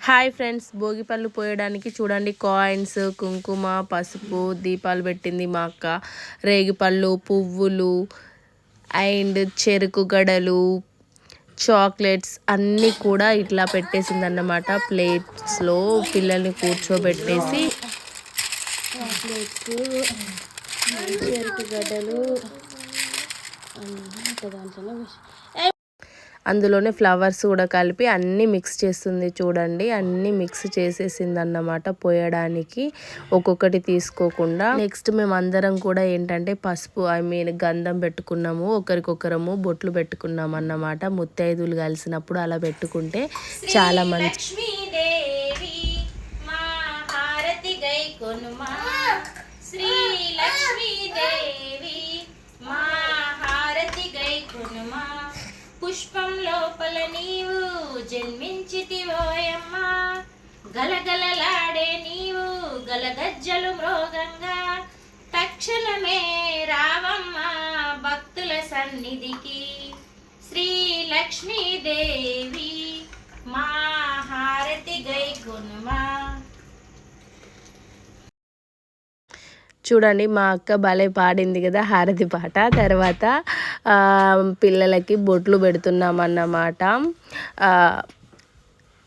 Hi friends Bhogi పళ్ళు పోయడానికి చూడండి. కాయిన్స్ కుంకుమ పసుపు దీపాలు పెట్టింది మా అక్క. రేగిపళ్ళు పువ్వులు అండ్ చెరుకు గడలు చాక్లెట్స్ అన్నీ కూడా ఇట్లా పెట్టేసింది అన్నమాట ప్లేట్స్లో పిల్లల్ని కూర్చోబెట్టేసి చెరుకు గడ్డలు అందులోనే ఫ్లవర్స్ కూడా కలిపి అన్నీ మిక్స్ చేస్తుంది చూడండి. అన్నీ మిక్స్ చేసేసింది అన్నమాట పోయడానికి. ఒక్కొక్కటి తీసుకోకుండా. నెక్స్ట్ మేము అందరం కూడా ఏంటంటే పసుపు ఐ మీన్ గంధం పెట్టుకున్నాము. ఒకరికొకరము బొట్లు పెట్టుకున్నాం అన్నమాట. ముత్తైదులు కలిసినప్పుడు అలా పెట్టుకుంటే చాలా మంచి శ్రీ లక్ష్మీదేవి మా హారతి గై కొనుమా పుష్పం లోపల నీవు జన్మించితివోయమ్మా గలగలలాడే నీవు గలగజ్జలు మృగంగా. తక్షణమే రావమ్మా భక్తుల సన్నిధికి. శ్రీ లక్ష్మీదేవి మా చూడండి మా అక్క భలే పాడింది కదా హారతి పాట. తర్వాత పిల్లలకి బొట్లు పెడుతున్నామన్నమాట.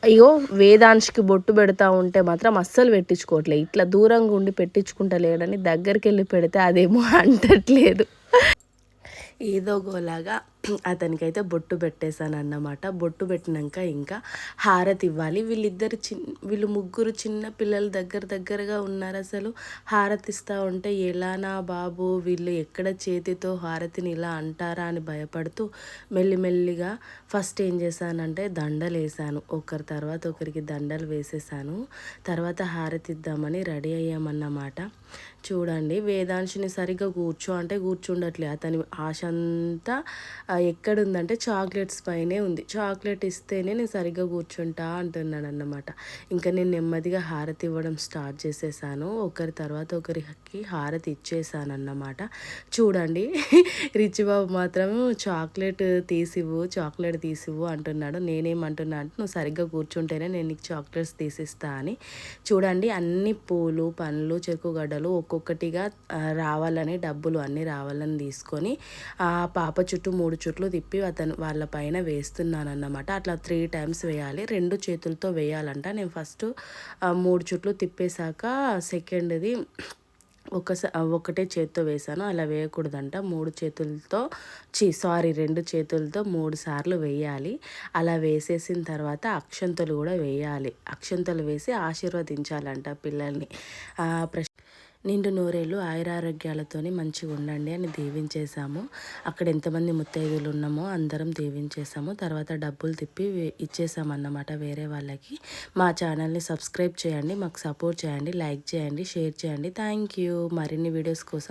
అయ్యో వేదాంశ్కి బొట్టు పెడతా ఉంటే మాత్రం అస్సలు పెట్టించుకోవట్లేదు ఇట్లా దూరంగా ఉండి పెట్టించుకుంటలేడని దగ్గరికి వెళ్ళి పెడితే అదేమో అంటట్లేదు. ఏదో గోలాగా అతనికైతే బొట్టు పెట్టేశాను అన్నమాట బొట్టు పెట్టినాక ఇంకా హారతి ఇవ్వాలి. వీళ్ళిద్దరు చిన్ వీళ్ళు ముగ్గురు చిన్న పిల్లలు దగ్గర దగ్గరగా ఉన్నారు అసలు. హారతి ఇస్తూ ఉంటే ఎలానా బాబు? వీళ్ళు ఎక్కడ చేతితో హారతిని ఇలా అంటారా అని భయపడుతూ మెల్లిమెల్లిగా ఫస్ట్ ఏం చేశానంటే దండలు వేసాను ఒకరి తర్వాత ఒకరికి దండలు వేసేసాను తర్వాత హారతి ఇద్దామని రెడీ అయ్యామన్నమాట. చూడండి వేదాంశిని సరిగ్గా కూర్చో అంటే కూర్చుండట్లే. అతని ఆశ అంతా ఎక్కడుందంటే చాక్లెట్స్ పైనే ఉంది. చాక్లెట్ ఇస్తేనే నేను సరిగ్గా కూర్చుంటా అంటున్నాను అన్నమాట ఇంకా నేను నెమ్మదిగా హారతి ఇవ్వడం స్టార్ట్ చేసేసాను. ఒకరి తర్వాత ఒకరికి హారతి ఇచ్చేసాను అన్నమాట చూడండి రిచ్ బాబు మాత్రం చాక్లెట్ తీసివ్వు చాక్లెట్ తీసివ్వు అంటున్నాడు. నేనేమంటున్నా అంటే నువ్వు సరిగ్గా కూర్చుంటేనే నేను నీకు చాక్లెట్స్ తీసిస్తా అని. చూడండి అన్ని పూలు పండ్లు చెరుకుగడ్డలు ఒక్కొక్కటిగా రావాలని డబ్బులు అన్నీ రావాలని తీసుకొని ఆ పాప చుట్టూ మూడు చుట్లు తిప్పి అతను వాళ్ళ పైన వేస్తున్నాను అన్నమాట అట్లా త్రీ టైమ్స్ వేయాలి. రెండు చేతులతో వేయాలంట. నేను ఫస్ట్ మూడు చుట్లు తిప్పేశాక సెకండ్ది ఒకసా ఒకటే చేత్తో వేసాను అలా వేయకూడదంట. మూడు చేతులతో చీ సారీ రెండు చేతులతో మూడు సార్లు వేయాలి. అలా వేసేసిన తర్వాత అక్షంతలు కూడా వేయాలి. అక్షంతలు వేసి ఆశీర్వదించాలంట పిల్లల్ని. ప్రశ్న నిండు నూరేళ్ళు ఆయురారోగ్యాలతోని మంచిగా ఉండండి అని దీవించేశాము. అక్కడ ఎంతమంది ముత్తైదులు ఉన్నామో అందరం దీవించేసాము తర్వాత డబ్బులు తిప్పి ఇచ్చేసామన్నమాట వేరే వాళ్ళకి. మా ఛానల్ని సబ్స్క్రైబ్ చేయండి మాకు సపోర్ట్ చేయండి లైక్ చేయండి షేర్ చేయండి. Thank you. మరిన్ని వీడియోస్ కోసం